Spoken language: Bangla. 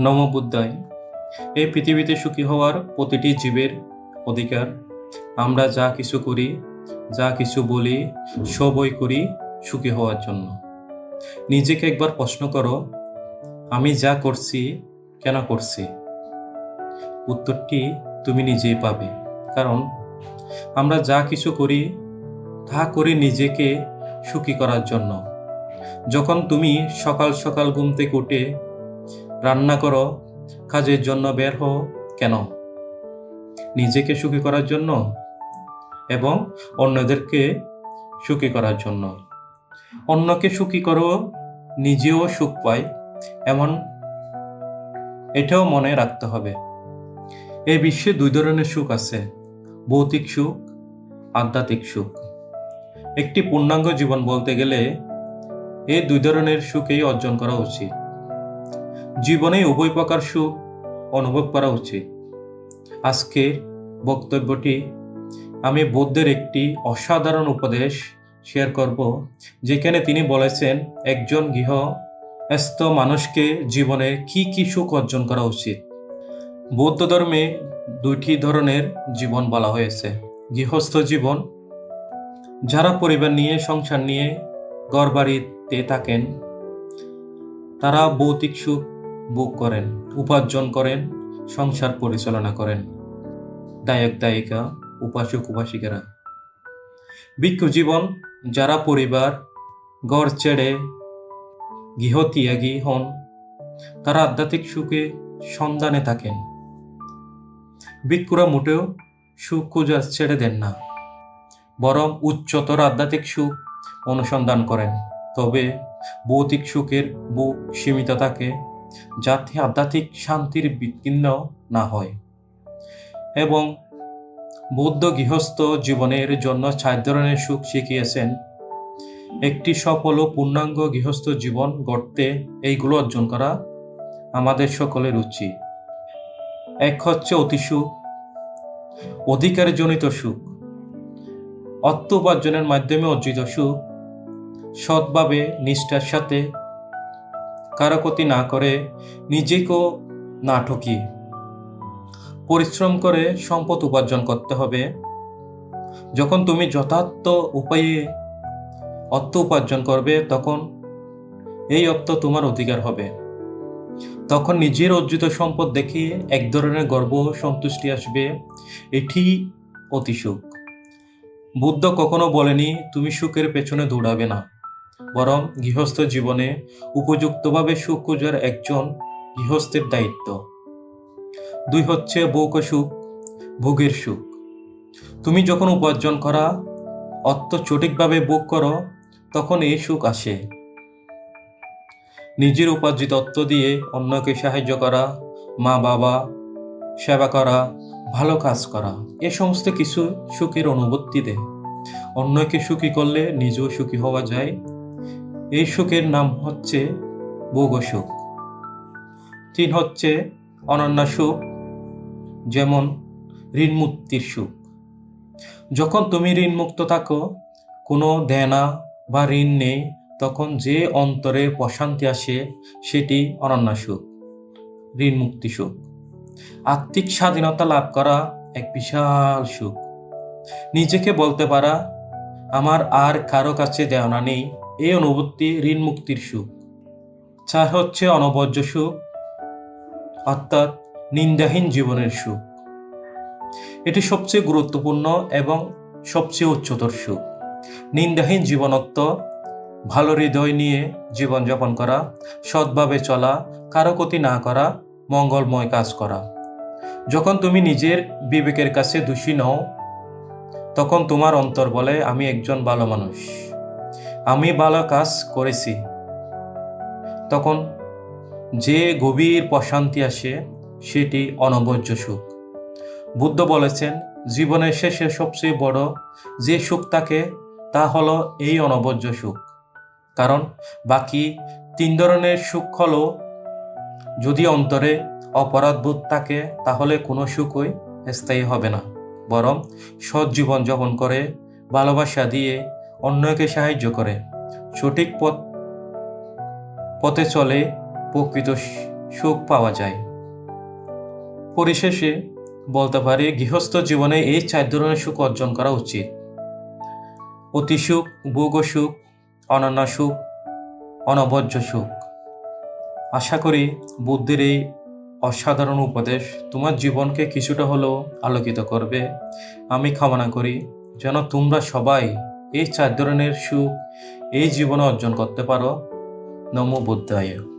নমবুদ্ধায় এই পৃথিবীতে সুখী হওয়ার প্রতিটি জীবের অধিকার। আমরা যা কিছু করি, যা কিছু বলি, সবই করি সুখী হওয়ার জন্য। নিজেকে একবার প্রশ্ন করো, আমি যা করছি, কেন করছি? উত্তরটি তুমি নিজেই পাবে। কারণ আমরা যা কিছু করি, তা করি নিজেকে সুখী করার জন্য। যখন তুমি সকাল সকাল ঘুম থেকে উঠে রান্না করো, কাজের জন্য বের হও কেন? নিজেকে সুখী করার জন্য এবং অন্যদেরকে সুখী করার জন্য। অন্যকে সুখী করো, নিজেও সুখ পায়, এমন এটাও মনে রাখতে হবে। এই বিশ্বে দুই ধরনের সুখ আছে, ভৌতিক সুখ, আধ্যাত্মিক সুখ। একটি পূর্ণাঙ্গ জীবন বলতে গেলে এই দুই ধরনের সুখেই অর্জন করা উচিত। জীবনে উভয় প্রকার সুখ অনুভব করা উচিত। আজকে বক্তব্যটি আমি বৌদ্ধের একটি অসাধারণ উপদেশ শেয়ার করব, যেখানে তিনি বলেছেন, একজন গৃহস্থ মানুষকে জীবনে কি কি সুখ অর্জন করা উচিত? বৌদ্ধ ধর্মে দুইটি ধরনের জীবন বলা হয়েছে। গৃহস্থ জীবন, যারা পরিবার নিয়ে, সংসার নিয়ে ঘর বাড়িতে থাকেন, তারা ভৌতিক সুখ ভোগ করেন, উপার্জন করেন, সংসার পরিচালনা করেন। দায়ক, দায়িকা, উপাসক, উপাসিকারা। ভিক্ষু জীবন, যারা পরিবার ঘর ছেড়ে গৃহত্যাগী হন, তারা আধ্যাত্মিক সুখে সন্ধানে থাকেন। ভিক্ষুরা মোটেও সুখ খোঁজা ছেড়ে দেন না, বরং উচ্চতর আধ্যাত্মিক সুখ অনুসন্ধান করেন। তবে ভৌতিক সুখের বুক সীমিত থাকে যাতে আধ্যাত্মিক শান্তির বিচ্ছিন্ন না হয়। এবং বৌদ্ধ গৃহস্থ জীবনের জন্য চার ধরনের সুখ শিখিয়েছেন। একটি সফল ও পূর্ণাঙ্গ গৃহস্থ জীবন গড়তে এইগুলো অর্জন করা আমাদের সকলের উচিত। এক হচ্ছে অতি সুখ, অধিকারজনিত সুখ, অর্থ উপার্জনের মাধ্যমে অর্জিত সুখ, সৎভাবে নিষ্ঠার সাথে কারও ক্ষতি না করে নিজেকেও না ঠকিয়ে। পরিশ্রম করে সম্পদ উপার্জন করতে হবে। যখন তুমি যথার্থ উপায়ে অর্থ উপার্জন করবে, তখন এই অর্থ তোমার অধিকার হবে। তখন নিজের অর্জিত সম্পদ দেখে এক ধরনের গর্ব সন্তুষ্টি আসবে। এটি অতি সুখ। বুদ্ধ কখনো বলেনি, তুমি সুখের পেছনে দৌড়াবে না। বরং গৃহস্থ জীবনে উপযুক্তভাবে সুখ খোঁজার একজন গৃহস্থের দায়িত্ব। দুই হচ্ছে বৌক সুখ, ভোগের সুখ। তুমি যখন উপার্জন করা অর্থ সঠিকভাবে ভোগ করো, তখন এই সুখ আসে। নিজের উপার্জিত অর্থ দিয়ে অন্যকে সাহায্য করা, মা বাবা, সেবা করা, ভালো কাজ করা, এ সমস্ত কিছু সুখের অনুভূতি দেয়। অন্যকে সুখী করলে নিজেও সুখী হওয়া যায়। এই সুখের নাম হচ্ছে ভোগ সুখ। তিন হচ্ছে অনন্য সুখ, যেমন ঋণ মুক্তির সুখ। যখন তুমি ঋণ মুক্ত থাকো, কোনো দেনা বা ঋণ নেই, তখন যে অন্তরে প্রশান্তি আসে, সেটি অনন্য সুখ ঋণ মুক্তি সুখ। আত্মিক স্বাধীনতা লাভ করা এক বিশাল সুখ। নিজেকে বলতে পারা, আমার আর কারও কাছে দেওনা নেই এই অনুভূতি ঋণ মুক্তির সুখ। চার হচ্ছে অনবর্জ্য সুখ, অর্থাৎ নিন্দাহীন জীবনের সুখ। এটি সবচেয়ে গুরুত্বপূর্ণ এবং সবচেয়ে উচ্চতর সুখ। নিন্দাহীন জীবনত্ব, ভালো হৃদয় নিয়ে জীবনযাপন করা, সৎভাবে চলা, কারও ক্ষতি না করা, মঙ্গলময় কাজ করা। যখন তুমি নিজের বিবেকের কাছে দোষী নও, তখন তোমার অন্তর বলে, আমি একজন ভালো মানুষ। আমি ভালো কাজ করেছি। তখন যে গভীর প্রশান্তি আসে, সেটি অনবর্জ্য সুখ। বুদ্ধ বলেছেন, জীবনের শেষে সবচেয়ে বড় যে সুখ থাকে তা হলো এই অনবর্জ্য সুখ। কারণ বাকি তিন ধরনের সুখ হলো, যদি অন্তরে অপরাধবোধ থাকে, তাহলে কোনো সুখই স্থায়ী হবে না। বরং সৎ জীবন যাপন করে, ভালোবাসা দিয়ে অন্যকে সাহায্য করে। সঠিক পথ, পথে চলে প্রকৃত সুখ পাওয়া যায়। পরিশেষে বলতে পারি, গৃহস্থ জীবনে এই চার ধরনের সুখ অর্জন করা উচিত। অতি সুখ ভোগ সুখ, অনন্য সুখ অনবজ্য সুখ। আশা করি বুদ্ধির এই অসাধারণ উপদেশ তোমার জীবনকে কিছুটা হলেও আলোকিত করবে। আমি কামনা করি যেন তোমরা সবাই এই চার ধরনের সুখ এই জীবনে অর্জন করতে পারো। নমো বুদ্ধায়।